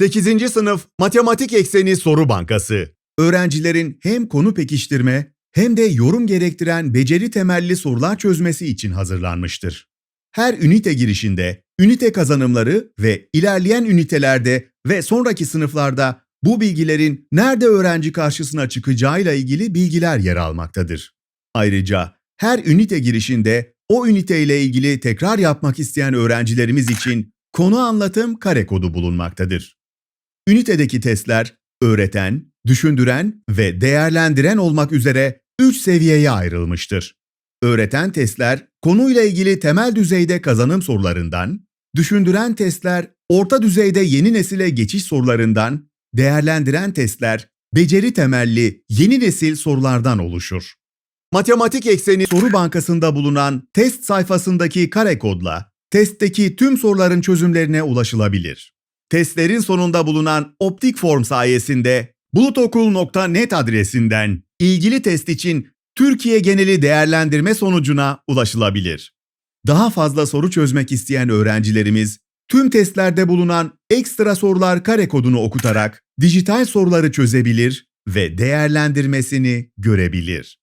8. Sınıf Matematik Ekseni Soru Bankası. Öğrencilerin hem konu pekiştirme hem de yorum gerektiren beceri temelli sorular çözmesi için hazırlanmıştır. Her ünite girişinde ünite kazanımları ve ilerleyen ünitelerde ve sonraki sınıflarda bu bilgilerin nerede öğrenci karşısına çıkacağıyla ilgili bilgiler yer almaktadır. Ayrıca her ünite girişinde o ünite ile ilgili tekrar yapmak isteyen öğrencilerimiz için konu anlatım kare kodu bulunmaktadır. Ünitedeki testler öğreten, düşündüren ve değerlendiren olmak üzere 3 seviyeye ayrılmıştır. Öğreten testler konuyla ilgili temel düzeyde kazanım sorularından, düşündüren testler orta düzeyde yeni nesile geçiş sorularından, değerlendiren testler beceri temelli yeni nesil sorulardan oluşur. Matematik ekseni soru bankasında bulunan test sayfasındaki kare kodla testteki tüm soruların çözümlerine ulaşılabilir. Testlerin sonunda bulunan optik form sayesinde bulutokul.net adresinden ilgili test için Türkiye geneli değerlendirme sonucuna ulaşılabilir. Daha fazla soru çözmek isteyen öğrencilerimiz tüm testlerde bulunan ekstra sorular kare kodunu okutarak dijital soruları çözebilir ve değerlendirmesini görebilir.